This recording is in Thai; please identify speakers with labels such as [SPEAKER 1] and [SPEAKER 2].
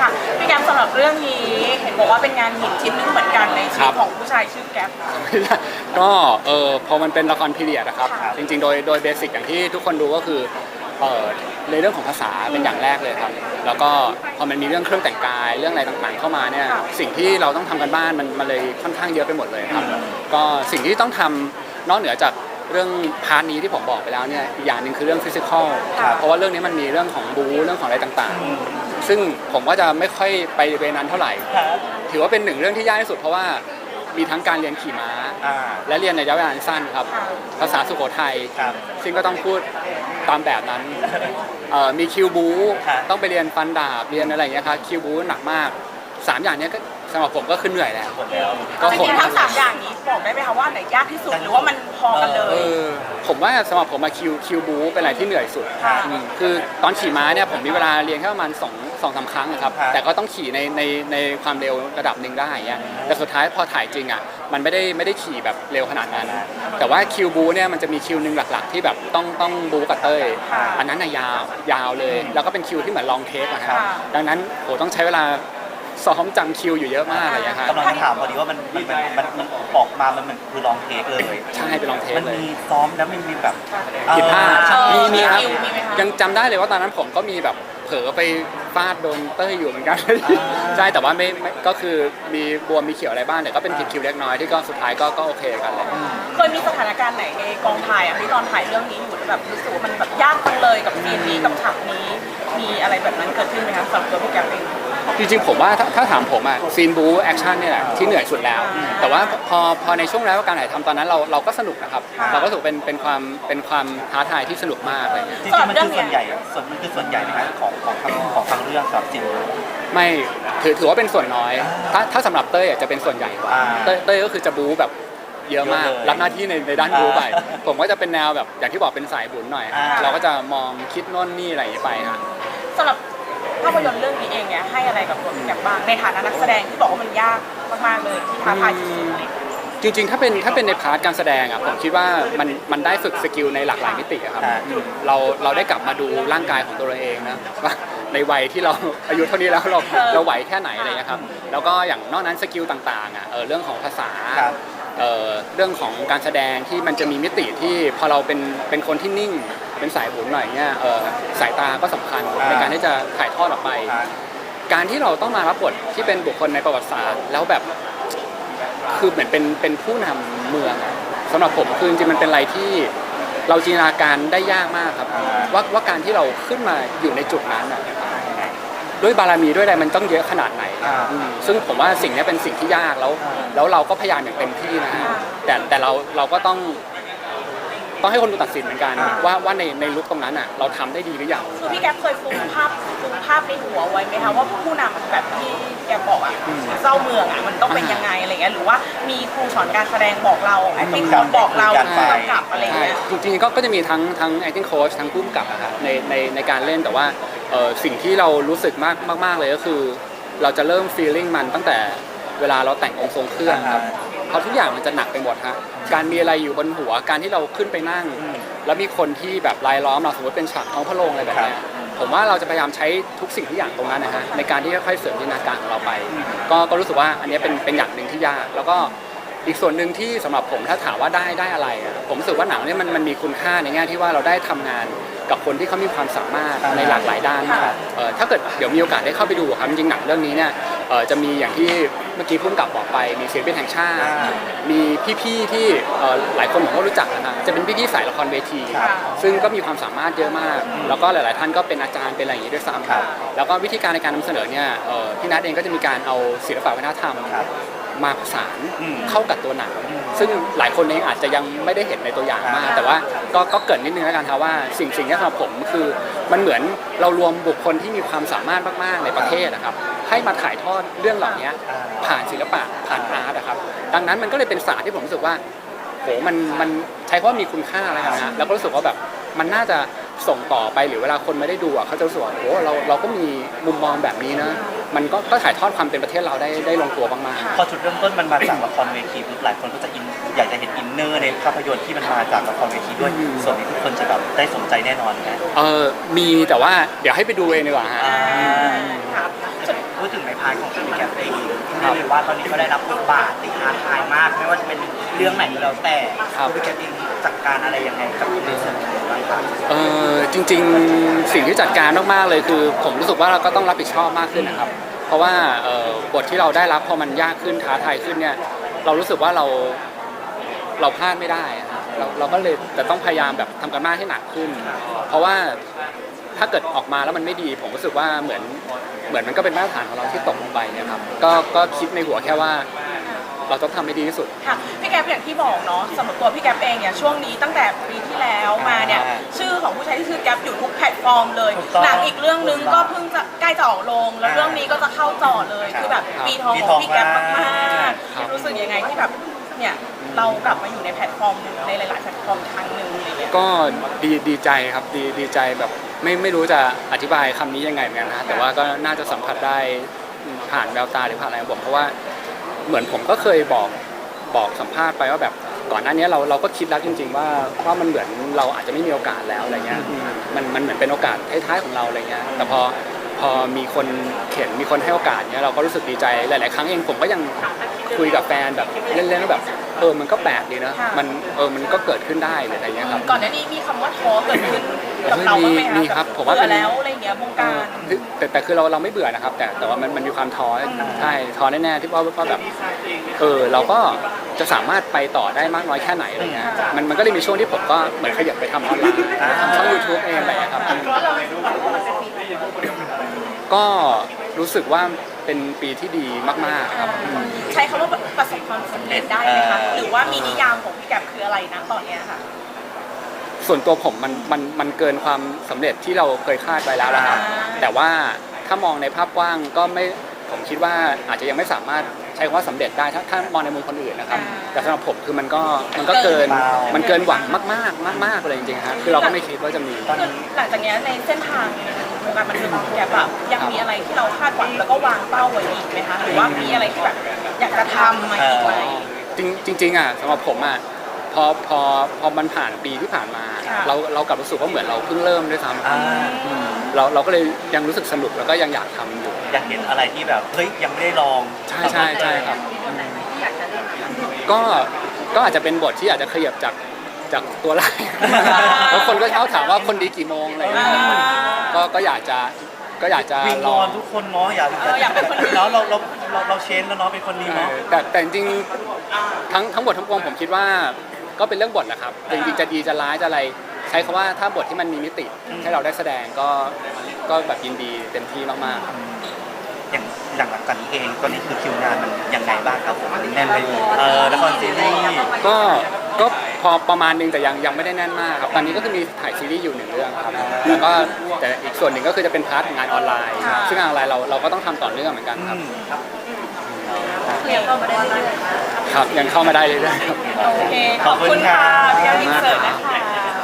[SPEAKER 1] ค่ะพี่แก๊ปสำหรับเรื่องนี้เห็นบอกว่าเป็นงานหินชิ้นหนึงเหมือนกันในชี
[SPEAKER 2] ครั
[SPEAKER 1] วิต
[SPEAKER 2] บ
[SPEAKER 1] ของผู้ชายชื่อแก๊ป
[SPEAKER 2] ก็เออพอมันเป็นละครพีเรียดนะครับ
[SPEAKER 1] ค่ะ
[SPEAKER 2] จริงๆ โดยโดยเบสิกอย่างที่ทุกคนรู้ก็คือเออในเรื่องของภาษาเป็นอย่างแรกเลยครับ แล้วก็พอมันมีเรื่องเครื่องแต่งกายเรื่องอะไรต่างๆ เข้ามาเนี่ยสิ่งที่เราต้องทำกันบ้านมันมันเลยค่อนข้างเยอะไปหมดเลยครับ ก็สิ่งที่ต้องทำนอกเหนือจาก เรื่องพาร์ทนี้ที่ผมบอกไปแล้วเนี่ยอีกอย่างหนึ่งคือเรื่องฟิสิกอลเพราะว่าเรื่องนี้มันมีเรื่องของบูเรื่องของอะไรต่างๆ ซึ่งผมก็จะไม่ค่อยไปเวนั้นเท่าไหร่ ถือว่าเป็นหนึ่งเรื่องที่ยากที่สุดเพราะว่ามีทั้งการเรียนขี่ม้า
[SPEAKER 3] อ่า
[SPEAKER 2] และเรียนในระยะเวลาสั้นครับ ภาษาสุโขทัย
[SPEAKER 3] ครับ
[SPEAKER 2] ซึ่งก็ต้องพูดตามแบบนั้นเอ่อมีคิวบู
[SPEAKER 3] ครับ
[SPEAKER 2] ต้องไปเรียนฟันดาบเรียนอะไรอย่างเงี้ยครับคิวบูหนักมากสามอย่างเนี้ยก็ สำหรับผมก็คือเหนื่อยแล้ว
[SPEAKER 3] หมดแล้ว
[SPEAKER 2] ก็
[SPEAKER 1] จ
[SPEAKER 2] โหด
[SPEAKER 1] ริงๆทั้งสามอย่างนี้บอกได้ไหมคะว่าอันไหนยากที่สุดหรือว่ามันพอกันเล
[SPEAKER 2] เอย อผมว่าสำหรับผมมาคิวคิวบูเป็นอะไรที่เหนื่อยสุด
[SPEAKER 1] ค่ะ
[SPEAKER 2] อืมคือตอนขี่ม้าเนี่ยผมมีเวลาเรียนแค่ประมาณสองสองสามครั้งนะครับ
[SPEAKER 3] ครับ
[SPEAKER 2] แต่ก็ต้องขี่ในในในความเร็วระดับหนึ่งได้อย่างเงี้ยแต่สุดท้ายพอถ่ายจริงอะมันไม่ได้ไม่ได้ขี่แบบเร็วขนาดนั้น แต่ว่าคิวบูเนี่ยมันจะมีคิวหนึ่งหลัก ๆ ที่แบบต้องต้องบูกับเต้ย
[SPEAKER 1] ค่ะ
[SPEAKER 2] อันนั้นน่ะยาวยาวเลย แล้วก็เป็นคิวที่เหมือนลองเทคอะฮะ
[SPEAKER 1] ค่ะ
[SPEAKER 2] ดังนั้นโหต้องใช้เวลา ซ้อมจำคิวอยู่เยอะมากอะไรอย่างเงี้ยฮะ
[SPEAKER 3] กำลังจะถามพอดีว่ามันมันมันมันมันออกมามันมันคือลองเทคเลย
[SPEAKER 2] ใช่ไปลองเทค
[SPEAKER 3] มัน
[SPEAKER 2] เลย
[SPEAKER 3] มีซ้อมแล้วมันมีแบบ
[SPEAKER 2] ผิดพลาด
[SPEAKER 3] ใช่
[SPEAKER 2] มีมีครับ
[SPEAKER 1] คิวมีไหมคะ
[SPEAKER 2] ยังจำได้เลยว่าตอนนั้นผมก็มีแบบเผลอไปฟาดโดนเต้ยอยู่เหมือนกัน ใช่แต่ว่าไม่ไม่ก็คือมีบวมมีเขียวอะไรบ้างแต่ก็เป็นผิดคิวเล็กน้อยที่ก็สุดท้ายก็ก็โอเคกันเลย
[SPEAKER 1] เคยมีสถานการณ์ไหนในกองถ่ายอะที่ตอนถ่ายเรื่องนี้อยู่แล้วแบบรู้สึกว่ามันแบบยากจังเลยกับซีนนี้กับฉากนี้ มีอะไรแบบนั้นเกิดขึ้นไหมคะสำหรับตัวพี่แก๊ปเอง
[SPEAKER 2] จริงๆผมว่าถ้าถ้าถามผมอะซีนบูแอคชั่นเนี่ยแหละที่เหนื่อยสุดแล้ว แต่ว่าพอพอในช่วงแล้วการถ่ายทำตอนนั้นเราเราก็สนุกนะครับ
[SPEAKER 1] ค่ะ
[SPEAKER 2] เราก็รู้สึกเป็นเป็นความเป็นความท้าทายที่สนุกมากอะไรเงี้ย
[SPEAKER 3] จริงๆมันคือส่วนใหญ่ส่วนมันคือส่วนใหญ่นะครับของของทางของทางเรื่องสำหรับจริง
[SPEAKER 2] ไม่ถือถือว่าเป็นส่วนน้อย ถ้าถ้าสำหรับเต้ยอะจะเป็นส่วนใหญ่กว่า
[SPEAKER 3] อ่า
[SPEAKER 2] เต้ยเต้ยก็คือจะบูแบบเยอะมาก
[SPEAKER 3] เยอะเลย
[SPEAKER 2] รับหน้าที่ในในด้านบูไป
[SPEAKER 3] อ่า
[SPEAKER 2] ผมก็จะเป็นแนวแบบอย่างที่บอกเป็นสายบุญหน่อย
[SPEAKER 3] อ่า
[SPEAKER 2] เราก็จะมองคิดโน่นนี่อะไรอย่างนี้ไปฮะ
[SPEAKER 1] สำหรับ ภาพยนตร์เรื่องนี้เองเนี่ยให้อะไรกับตัวพี่แก๊ปบ้างในฐานะนักแสดงที่บอกว่ามันยากมากๆเลยที่ท้าทายสุดๆเลย
[SPEAKER 2] จริงๆ ถ้าเป็นถ้าเป็นในพาร์ทการแสดงอะผมคิดว่ามันมันได้ฝึกสกิลในหลากหลายมิติอะครับ
[SPEAKER 3] อ่า
[SPEAKER 2] เราเราได้กลับมาดูร่างกายของตัวเราเองนะว่าในวัยที่เรา อายุเท่านี้แล้วเรา
[SPEAKER 1] เออ
[SPEAKER 2] เราไหวแค่ไหนอะไรอย่างเงี้ยครับแล้วก็อย่างนอกนั้นสกิลต่างๆอะเออเรื่องของภาษา
[SPEAKER 3] ครับ
[SPEAKER 2] เอ่อเรื่องของการแสดงที่มันจะมีมิติที่พอเราเป็นเป็นคนที่นิ่ง เป็นสายบุญหน่อยเนี่ยเออสายตาก็สำคัญ
[SPEAKER 3] อ่า
[SPEAKER 2] ในการที่จะถ่ายทอดออกไป
[SPEAKER 3] อ่า
[SPEAKER 2] การที่เราต้องมารับบทที่เป็นบุคคลในประวัติศาสตร์ แล้วแบบคือเหมือนเป็นเป็นผู้นำเมืองอะสำหรับผมคือจริงๆมันเป็นอะไรที่เราจินตนาการได้ยากมากครับว่าว่าการที่เราขึ้นมาอยู่ในจุดนั้นอะ ด้วยบารมีด้วยอะไรมันต้องเยอะขนาดไหน
[SPEAKER 3] อ่า
[SPEAKER 2] อืมซึ่งผมว่าสิ่งนี้เป็นสิ่งที่ยากแล้ว แล้วเราก็พยายามอย่างเต็มที่นะฮะแต่แต่เราเราก็ต้อง ต้องให้คนดูตัดสินเหมือนกัน
[SPEAKER 1] อ่า
[SPEAKER 2] ว่าว่าในในลุคตรงนั้นอะเราทำได้ดีหรือยัง
[SPEAKER 1] คือพี่แก๊ปเคยฟุ้งภาพฟุ้งภาพในหัวไว้ไหมคะว่าผู้นำแบบที่แกบอกอะเจ้าเมืองอะมันต้องเป็นยังไงอะไรเงี้ยหรือว่ามีครูสอนการแสดงบอกเราไอ้ที่คนบอกเรา
[SPEAKER 3] การไป
[SPEAKER 1] กำกับอะไร
[SPEAKER 2] ใช่
[SPEAKER 1] เงี้ย
[SPEAKER 2] จริงๆก็ก็จะมีทั้งทั้ง acting coach ทั้งผู้กำกับอะครับในในในการเล่นแต่ว่าเอ่อสิ่งที่เรารู้สึกมากมาก ๆ เลยก็คือ เราจะเริ่ม feeling มันตั้งแต่เวลาเราแต่งองค์ทรงเครื่องครับ
[SPEAKER 3] อ่า
[SPEAKER 2] เพราะทุกอย่างมันจะหนักไปหมดฮะ การมีอะไรอยู่บนหัวการที่เราขึ้นไปนั่ง แล้วมีคนที่แบบรายล้อมเราสมมติเป็นฉากท้องพระโรงอะไรแบบเนี้ยผมว่าเราจะพยายามใช้ทุกสิ่งทุกอย่างตรงนั้นนะฮะในการที่ค่อยๆเสริมจินตนาการของเราไป ก็ก็รู้สึกว่าอันเนี้ยเป็นเป็นอย่างหนึ่งที่ยาก แล้วก็อีกส่วนหนึ่งที่สำหรับผมถ้าถามว่าได้ได้อะไรอะผมรู้สึกว่าหนังเนี่ยมันมันมีคุณค่าในแง่ที่ว่าเราได้ทำงานกับคนที่เขามีความสามารถ
[SPEAKER 3] อ่า
[SPEAKER 2] ในหลากหลายด้านมากเอ่อถ้าเกิดเดี๋ยวมีโอกาสได้เข้าไปดูครับจริงๆหนังเรื่องนี้เนี่ยเอ่อจะมีอย่างที่เมื่อกี้พุ่มกับบอกไป มีศิลปินแห่งชาติ
[SPEAKER 3] อ่า
[SPEAKER 2] มีพี่ๆที่เอ่อหลายคนผมก็รู้จักนะฮะจะเป็นพี่ๆสายละครเวที
[SPEAKER 1] ครับ
[SPEAKER 2] ซึ่งก็มีความสามารถเยอะมาก แล้วก็หลาย ๆ ท่านก็เป็นอาจารย์เป็นอะไรอย่างนี้ด้วยซ้ำ
[SPEAKER 3] ครับ
[SPEAKER 2] แล้วก็วิธีการในการนำเสนอเนี่ยเอ่อพี่นัทเองก็จะมีการเอาศิลปะวัฒนธรรม
[SPEAKER 3] ครับ
[SPEAKER 2] มาผสาน
[SPEAKER 3] อืม
[SPEAKER 2] เข้ากับตัวหนัง ซึ่งหลายคนเองอาจจะยังไม่ได้เห็นในตัวอย่างมาก
[SPEAKER 3] อ่า
[SPEAKER 2] แต่ว่าก็ก็เกริดนิดนึงแล้วกันครับว่าสิ่งสิ่งนี้สำหรับผมคือมันเหมือนเรารวมบุคคลที่มีความสามารถมากๆในประเทศนะครับให้มาถ่ายทอดเรื่องเหล่านี้ผ่านศิลปะผ่านอาร์ตนะครับ ดังนั้นมันก็เลยเป็นศาสตร์ที่ผมรู้สึกว่าโหมันมันใช้คำว่ามีคุณค่าอะไรกันนะแล้วก็รู้สึกว่าแบบมันน่าจะส่งต่อไปหรือเวลาคนไม่ได้ดูอะเขาจะรู้สึกว่าโหเราเราก็มีมุมมองแบบนี้นะ มันก็ก็ถ่ายทอดความเป็นประเทศเราได้ได้ลงตัวมากๆ
[SPEAKER 3] พอจุดเริ่มต้นมันมาจากละครเวทีปุ๊บหลายคนก็จะอินอยากจะเห็นอินเนอร์ในภาพยนตร์ที่มันมาจากละครเวทีด้วย
[SPEAKER 2] อืม
[SPEAKER 3] ส่วนนี้ทุกคนจะแบบได้สนใจแน่นอนนะ
[SPEAKER 2] เออมีแต่ว่าเดี๋ยวให้ไปดูเองดีกว่าฮะ
[SPEAKER 3] อ่า
[SPEAKER 1] ครับสุด
[SPEAKER 4] พูดถึงในพาร์ทของพี่แกปเองเรียกเลยว่าตอนนี้ก็ได้รับบทบาทที่ท้าทายมาก ไม่ว่าจะเป็นเรื่องไหนก็แล้วแต่
[SPEAKER 2] ครับ
[SPEAKER 4] พี่แกปเอง จัดการอะไรยังไงกับในส่วนนี้บ้างครับ
[SPEAKER 2] เออจริงๆสิ่งที่จัดการมากๆเลยคือ ผมรู้สึกว่าเราก็ต้องรับผิดชอบมากขึ้นนะครับ เพราะว่าเอ่อบทที่เราได้รับพอมันยากขึ้นท้าทายขึ้นเนี่ย เรารู้สึกว่าเราเราพลาดไม่ได้อะครับเราเราก็เลยแต่ต้องพยายามแบบทำกันมากให้หนักขึ้น เพราะว่าถ้าเกิดออกมาแล้วมันไม่ดี ผมรู้สึกว่าเหมือนเหมือนมันก็เป็นมาตรฐานของเราที่ตกลงไปเนะครับก็ก็คิดในหัวแค่ว่า เราต้องทำให้ดีที่สุด
[SPEAKER 1] ค่ะพี่แก๊ปอย่างที่บอกเนาะสำหรับตัวพี่แก๊ปเองเนี่ยช่วงนี้ตั้งแต่ปีที่แล้วมาเนี่ย
[SPEAKER 3] อ่า
[SPEAKER 1] ชื่อของผู้ใช้ที่ชื่อแก๊ปอยู่ทุกแพลตฟอร์มเลย
[SPEAKER 3] ถูกต้อง
[SPEAKER 1] หนังอีกเรื่องนึงก็เพิ่งจะใกล้จะออกลง แล้ว
[SPEAKER 3] อ่า
[SPEAKER 1] เรื่องนี้ก็จะเข้าจอเลย
[SPEAKER 3] ครับ
[SPEAKER 1] คือแบบ
[SPEAKER 2] ครับ
[SPEAKER 1] ปีทอง
[SPEAKER 3] ปี
[SPEAKER 1] ข
[SPEAKER 3] ท
[SPEAKER 1] อ
[SPEAKER 3] อง
[SPEAKER 1] งพี่แก๊ปมาก
[SPEAKER 3] มาก
[SPEAKER 2] ครับ
[SPEAKER 1] ๆรู้สึกยังไงที่แบบเนี่ยเรากลับมาอยู่ในแพลตฟอร์มหนึ่งในหลาย ๆ แพลตฟอร์มอีกครั้งหนึ่งอะไรเงี้ย
[SPEAKER 2] ก็ดีดีใจครับดีดีใจแบบไม่ไม่รู้จะอธิบายคำนี้ยังไงเหมือนกันนะแต่ว่าก็น่าจะสัมผัสได้ผ่านแววตาหรือผ่านอะไรของผมเพราะว่า เหมือนผมก็เคยบอกบอกสัมภาษณ์ไปว่าแบบก่อนหน้านี้เราเราก็คิดแล้วจริง ๆ ว่าว่ามันเหมือนเราอาจจะไม่มีโอกาสแล้วอะไรเงี้ยมันมันเหมือนเป็นโอกาสท้ายๆของเราอะไรเงี้ยแต่พอพอมีคนเข็นมีคนให้โอกาสเนี้ยเราก็รู้สึกดีใจหลาย ๆ ครั้งเองผมก็ยังคุยกับแฟนแบบเล่นๆว่าแบบ เออมันก็แปลกดีนะ
[SPEAKER 1] ค่ะ
[SPEAKER 2] มันเออมันก็เกิดขึ้นได้หรืออะไรเงี้ยครับ
[SPEAKER 1] ก่อนหน้านี้มีคำว่าท้อเกิดขึ้นกับเราบ้างไหมคะ
[SPEAKER 2] มีครับผมว่าเป็น
[SPEAKER 1] เบื่อแล้วอะไรเงี้ยวงการ
[SPEAKER 2] คือแต่แต่คือเราเราไม่เบื่อนะครับ แต่แต่ว่ามันมันมีความท้อใช่ท้อแน่ๆที่ว่าว่าแบบเออเราก็จะสามารถไปต่อได้มากน้อยแค่ไหนอะไรเงี้ยมันมันก็เลยมีช่วงที่ผมก็เหมือนขยับไปทำออนไลน์ทำช่องยูทูบเองอะไรเงี้ยครับ ก็รู้สึกว่า เป็นปีที่ดีมากๆครับ
[SPEAKER 1] ใช้คำว่าประสบความสำเร็จได้ไหมคะ
[SPEAKER 3] เออ
[SPEAKER 1] หรือว่ามีนิยามของพี่แก๊ปคืออะไรนะตอนเนี้ยค่ะ
[SPEAKER 2] ส่วนตัวผมมันมันมันเกินความสำเร็จที่เราเคยคาดไว้แล้วนะครับ
[SPEAKER 1] อ่า
[SPEAKER 2] แต่ว่าถ้ามองในภาพกว้างก็ไม่ผมคิดว่าอาจจะยังไม่สามารถใช้คำว่าสำเร็จได้ถ้าถ้ามองในมุมคนอื่นนะครับ แต่สำหรับผมคือมันก็มันก็เกินมันเกินหวังมากๆมากๆเลยจริงๆครับคือเราก็ไม่คิดว่าจะมี
[SPEAKER 1] คือหลังจากเนี้ยในเส้นทางวงการบันเทิงของพี่แก๊ปอะยังมีอะไรที่เราคาดหวังแล้วก็วางเป้าไว้อีกไหมคะหรือว่ามีอะไรที่แบบอยากจะทำมาอีกไหม
[SPEAKER 2] จริงจริงๆอะสำหรับผมอะ พอพอพอมันผ่านปีที่ผ่านมา
[SPEAKER 1] ค่ะ
[SPEAKER 2] เราเรากลับรู้สึกว่าเหมือนเราเพิ่งเริ่มด้วยซ้
[SPEAKER 3] อ่าำ
[SPEAKER 2] เราเราก็เลยยังรู้สึกสนุกแล้วก็ยังอยากทำอยู่
[SPEAKER 3] อยากเห็นอะไรที่แบบเฮ้ยยังไม่ได้ลอง
[SPEAKER 2] ใช่ใช่ใช่ครับก็ก็อาจจะเป็นบทที่อาจจะขยับจากจากตัวร้าย แล้วคนก็เช้าถามว่าคนดีกี่โมงอะไรอย่างเงี้ยก็ก็อยากจะก็อยากจะ
[SPEAKER 3] วิง
[SPEAKER 2] ล
[SPEAKER 3] ว
[SPEAKER 2] อ
[SPEAKER 3] องนทุกคนเนาะอยาก
[SPEAKER 1] เอออยากเป็นคนดี
[SPEAKER 3] เนาะเราเราเราเราเชนแล้วเนาะเป็นคนดี
[SPEAKER 2] เอ
[SPEAKER 3] เนาะ
[SPEAKER 2] อแต่แต่จริงๆทั้งทั้งบททั้งปวงผมคิดว่า ก็เป็นเรื่องบทแหละครับจริงๆจะดีจะร้ายจะอะไร ใช้คำว่าถ้าบทที่มันมีมิติให้เราได้แสดงก็ก็แบบยินดีเต็มที่มากๆครับ
[SPEAKER 3] อย่างหลังจากนี้เองตอนนี้คือคิวงานมันยังไงบ้างครับผมแน่นไปเออละครซีรีส์
[SPEAKER 2] ก็ก็พอประมาณนึงแต่ยังยังไม่ได้แน่นมากครับตอนนี้ก็คือมีถ่ายซีรีส์อยู่หนึ่งเรื่องครับแล้วก็แต่อีกส่วนหนึ่งก็คือจะเป็นพาร์ทของงานออนไลน์
[SPEAKER 1] ค่ะ
[SPEAKER 2] ซึ่งงานออนไลน์เราเราก็ต้องทำต่อเนื่องเหมือนกันครับ
[SPEAKER 1] คือยังเข้ามาได้เรื่อย
[SPEAKER 2] ครับยังเข้ามาได้เรื่อยๆครับ
[SPEAKER 1] ๆโอเค ขอบคุณค่ะพี่แก๊ปอินเสิร์ตนะคะ